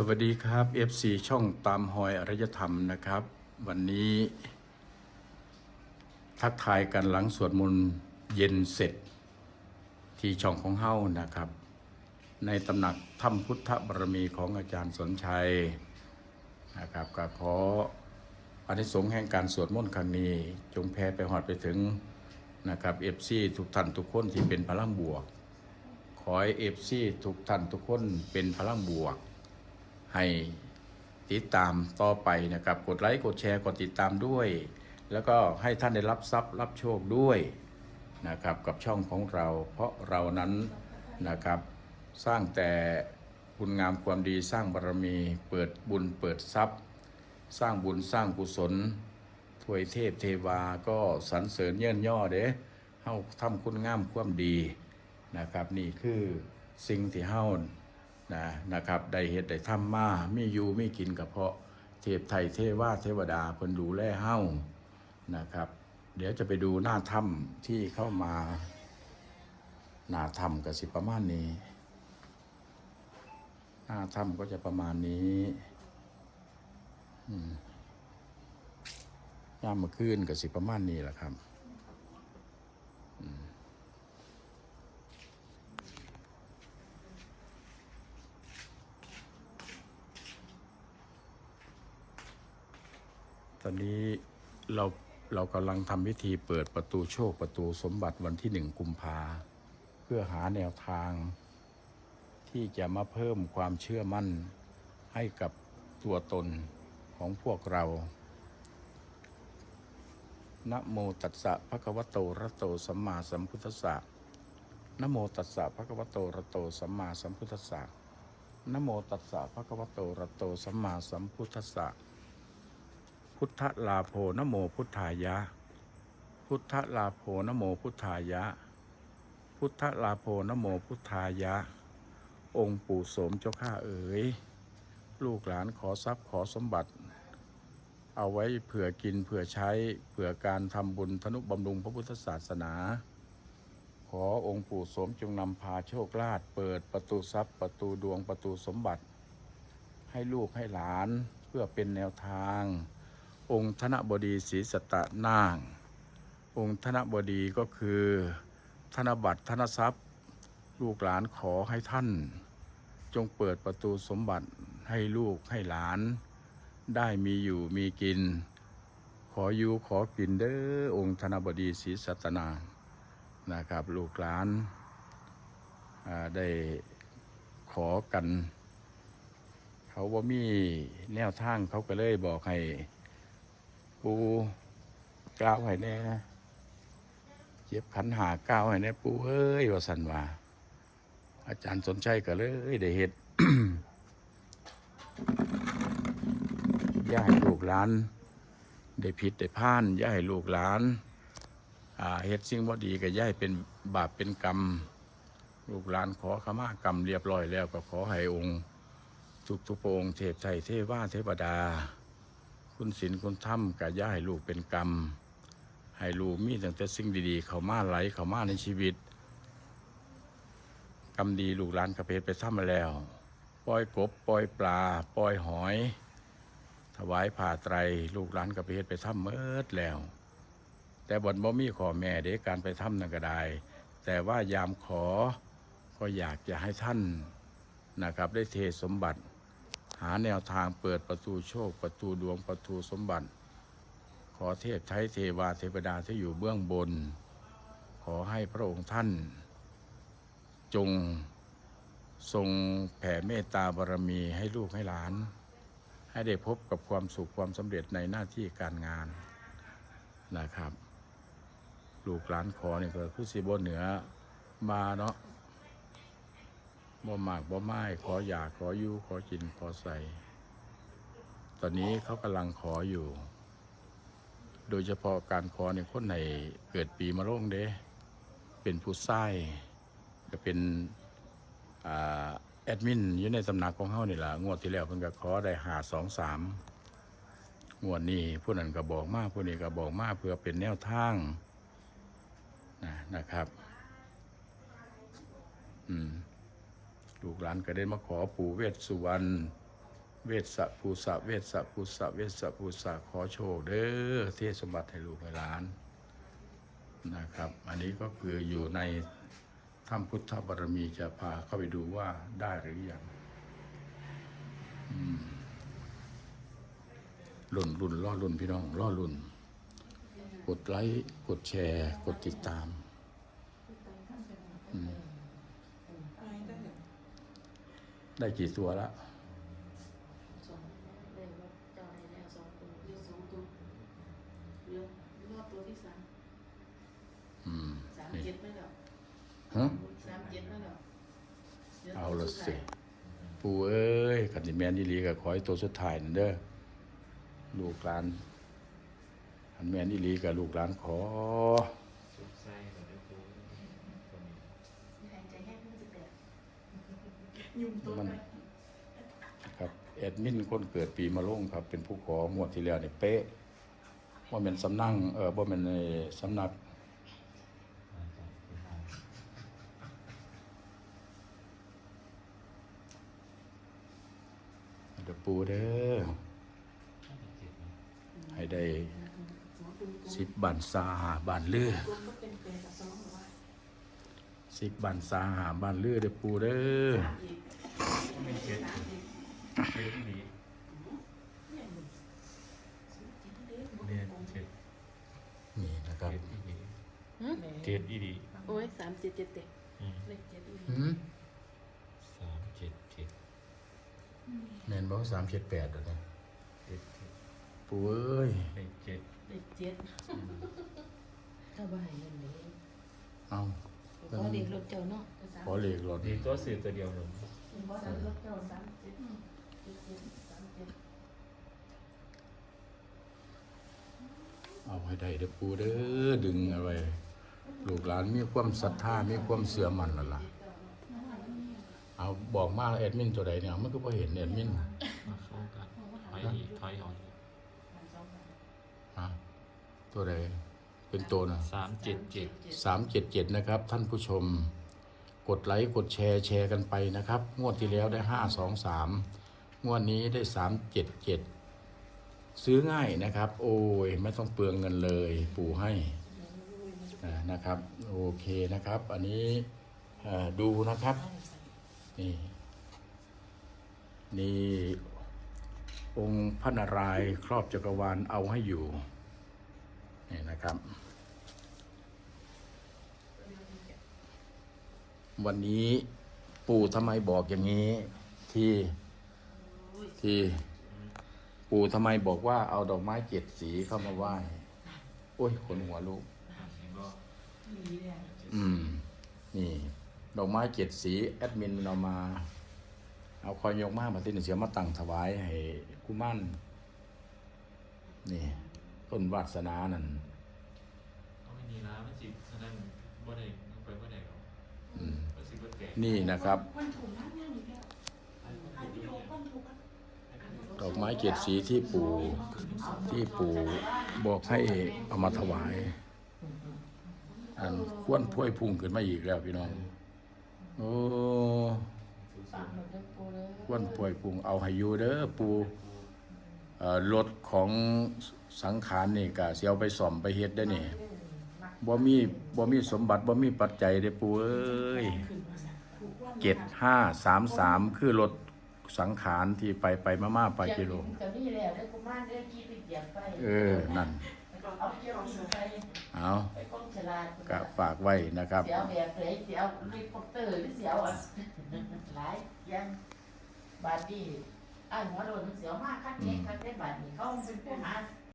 สวัสดีครับ FC ช่องตามหอยอรยธรรมนะครับ วันนี้ ทักทายกันหลังสวดมนต์เย็นเสร็จ ที่ช่องของเฮ้านะครับ ในตำหนักถ้ำพุทธบารมีของอาจารย์สนชัยนะครับก็ขออานิสงส์แห่งการสวดมนต์ครั้งนี้ จงแผ่ไปหอดไปถึงนะครับ FC ทุกท่านทุกคนที่เป็นพลังบวก ขอให้เอฟซีทุกท่านทุกคนเป็นพลังบวก ให้ติดตามต่อไปนะครับ กดไลค์กดแชร์กดติดตามด้วย แล้วก็ให้ท่านได้รับทรัพย์รับโชคด้วยนะครับกับช่องของเรา เพราะเรานั้นนะครับสร้างแต่คุณงามความดีสร้างบารรมีเปิดบุญเปิดทรัพย์ สร้างบุญสร้างกุศลถวยเทพเทวาก็สรรเสริญเยื่นย่อเด้เฮาทำคุณงามความดีนะครับ นี่คือสิ่งที่เฮา นะนะครับได้เฮ็ดได้ทำมามีอยู่มีกินกับเพาะเทพไทยเทวาเทวดาเพิ่นดูแลเฮานะครับ เดี๋ยวจะไปดูหน้าถ้ำที่เข้ามาหน้าถ้ำก็สิประมาณนี้ หน้าถ้ำก็จะประมาณนี้ย่ามมาขึ้นกับสิประมาณนี้แหละครับ อนนี้เราเรากำลังทำพิธีเปิดประตูโชคประตูสมบัติวันที่หนึ่งกุมภาเพื่อหาแนวทาง ที่จะมาเพิ่มความเชื่อมั่นให้กับตัวตนของพวกเรา นะโมตัสสะภะคะวะโตระโตสัมมาสัมพุทธัสสะนะโมตัสสะภะคะวะโตระโตสัมมาสัมพุทธัสสะนะโมตัสสะภะคะวะโตระหะโตสัมมาสัมพุทธัสสะ พุทธลาโภนโมพุทธายะ พุทธลาโภนโมพุทธายะ พุทธลาโภนโมพุทธายะ องค์ปู่โสมเจ้าข้าเอ๋ย ลูกหลานขอทรัพย์ขอสมบัติ เอาไว้เผื่อกินเผื่อใช้เผื่อการทำบุญธนุบำรุงพระพุทธศาสนา ขอองค์ปู่โสมจงนำพาโชคลาภเปิดประตูทรัพย์ประตูดวงประตูสมบัติ ให้ลูกให้หลานเพื่อเป็นแนวทาง องค์ธนบดีศรีสตตะนาง องค์ธนบดีก็คือ ธนบัตรธนทรัพย์ ลูกหลานขอให้ท่าน จงเปิดประตูสมบัติให้ลูกให้หลาน ได้มีอยู่มีกิน ขออยู่ขอกินเด้อองค์ธนบดีศรีสัตนานะครับลูกหลานได้ขอกัน เขาว่ามีแนวทางเขาก็เลยบอกให้ ปูกล่าวให้แน่เจ็บขันหากล่าวให้แน่ปูเอ้ยว่าสันว่าอาจารย์สนใจก็เลยได้เห็ดย่าให้ลูกหลาน ได้ผิดได้พลาดย่าให้ลูกหลานเฮ็ดสิ่งบ่ดีก็ย่าให้เป็นบาปเป็นกรรม ลูกหลานขอขมากรรมเรียบร้อยแล้วก็ขอให้องค์ทุกทุกองค์เทพไทยเทวาเทวดา คุณศีลคุณธรรมก็ย่าให้ลูกเป็นกรรม ให้ลูกมีตั้งแต่สิ่งดีๆ เขามาไหลเขามาในชีวิต กรรมดีลูกหลานกระเพชไปทำมาแล้ว ปล่อยกบปล่อยปลา ปล่อยหอย ถวายผ่าไตร ลูกหลานกระเพชไปทำเมิดแล้ว แต่บนบ่มีขอแม่เด็กการไปทำนั่นก็ได้ แต่ว่ายามขอก็อยากจะให้ท่านนะครับได้เทสมบัติ หาแนวทางเปิดประตูโชค ประตูดวงประตูสมบัติ ขอเทพไทยเทวาเทวดาที่อยู่เบื้องบน ขอให้พระองค์ท่าน จงทรงแผ่เมตตาบารมีให้ลูกให้หลาน ให้ได้พบกับความสุขความสำเร็จในหน้าที่การงานนะครับ ลูกหลานขอเนี่ยก็คือสิบนเหนือมาเนาะ บ่มากบ่ไม้ขออยากขออยู่ขอกินขอใส่ ตอนนี้เขากำลังขออยู่ โดยเฉพาะการขอในคนไหนเกิดปีมะโรงเด้เป็นผู้ใช้ก็เป็นอแอดมินอยู่ในตำนักของเขานี่แหละงวดที่แล้วเพิ่นก็ขอได้หาสองสามงวดนี้ผู้นั้นก็บอกมากผู้นี้ก็บอกมากเพื่อเป็นแนวทางนะนะครับ อืม ลูกหลานก็ได้มาขอปู่เวสสุวรรณเวสสะภูสะเวสสะภูสะเวสสะภูสะขอโชคเด้อเทศสมบัติให้ลูกให้หลานนะครับ อันนี้ก็คืออยู่ในถ้ำพุทธบารมีจะพาเข้าไปดูว่าได้หรือยังอืมลุ่นลุ่นล่อลุ่นพี่น้องล่อลุ่น กดไลค์ กดแชร์ กดติดตาม อืม ได้กี่ตัวละสองเรียกว่าเจ้าในแนวสองตัวเรียกสองตัวเดี๋ยวรอบตัวที่สามอืมสามนี่เจ็ดไม่แล้วฮะสามเจ็ดไม่แล้วดี๋ยวเอาละตัวดสิท้ายปูเอ้ยขันสิแมนดีหลีกับขอให้ตัวสุดท้ายนั่นเด้อลูกหลานขันแมนดีหลีกับลูกหลานขอสุดไส้กับไอ้ปูตัวนี้ หายใจแห้งเพิ่งจะแตก ยุ่งตัวมันไปครับแอดมินคนเกิดปีมะโรงครับ เป็นผู้ของวดที่แล้วนี่เป๊ะว่าเป็นสำนักเออว่าเป็นในสำนักเดี๋ยวปูเด้อให้ได้หัวเป็นกลมสิบบันซาหาบันเลือกลมก็เป็นเปรย์กับสองหรือว่าสิบบันซาหาบันเลือเด้อปูเด้ออีกก็ไม่ เจ็ดเจ็ดที่ดีเนี่ยหนึ่งสิบจิตเล็กเรียนเจ็ดนี่นะครับเจ็ดที่ดีเจ็ดที่ดีโอ้ยสามเจ็ดเจ็ดเต็มเลขเจ็ดอีกหืมสามเจ็ดเจ็ดแมนบอกสามเจ็ดแปดเลยเจ็ดเจ็ดปูเอ้ยเลขเจ็ดเลขเจ็ดถ้าบ่ให้เงินเลยเอาขอเด็กรถเจ้าเนาะขอเหลขรถดีตัวสื่อตัวเดียวหลง เลยขอเด็กรถเจ้าสามเจ็ดเจ็ดเจ็ดสามเจ็ดเอาให้ได้เด้อปูเด้อดึงเอาไว้ลูกหลานมีความศรัทธามีความเสื่อมันแล้วล่ะเอาบอกมาแอดมินตัวใดเนี่ยมันก็พอเห็นแอดมินมาเข้ากันถอยอีกถอยออกอีกฮะตัวใดเป็นตัวนะสามเจ็ดเจ็ดสามเจ็ดเจ็ดนะครับ ท่านผู้ชม กดไลค์กดแชร์แชร์กันไปนะครับ งวดที่แล้วได้ห้าสองสามงวดนี้ได้สามเจ็ดเจ็ดซื้อง่ายนะครับ โอ้ยไม่ต้องเปลืองเงินเลยปู่ให้นะครับโอเคนะครับ อันนี้ดูนะครับนี่นี่องค์พระนารายณ์ครอบจักรวาลเอาให้อยู่นี่นะครับ วันนี้ปู่ทำไมบอกอย่างนี้ ที่ที่ปู่ทำไมบอกว่าเอาดอกไม้เจ็ดสีเข้ามาไหว้โอ้ยขนหัวลูกอืม นี่ ดอกไม้เจ็ดสีแอดมินมันเอามา เอาคอยยกมามาที่หนึ่งเสียมาตั้งถวายให้กุมั่นนี่ต้นวาสนานั่นเอาไม่มีร้านมันจิบอันนั้นบ่ได้เอาไปบ่ได้หรอก อืม ก็สิบ่แตก นี่นะครับมันถูกมากยังอีกแล้วอันนี้ถูกมันถูกกันดอกไม้เจ็ดสีที่ปู่ที่ปู่บอกให้เอามาถวาย อันควนพวยพุ่งขึ้นมาอีกแล้วพี่น้องโอ้สามหมดเลยปูเลยควนพวยพุ่งเอาให้อยู่เด้อปู่รถของสังขารนี่ก็เสียวไปซ่อมไปเฮ็ดได้นี่บ่มีบ่มีสมบัติบ่มีปัจจัยเด้ปู่เอ้ย เจ็ดห้าสามสามคือรถสังขารที่ไปไปมาม่าไปกิโลเออ นั่น เอาเกี่ยวอาไปกองฉลาดกะฝากไว้นะครับ เสียวแบบไหนเสียวรีพอร์เตอร์หรือเสียวอะหลายยังบาดนี้ไอ้หัวโดนเสียวมากคัดเค้กคัดได้บาดนี้เขาเป็นผู้หา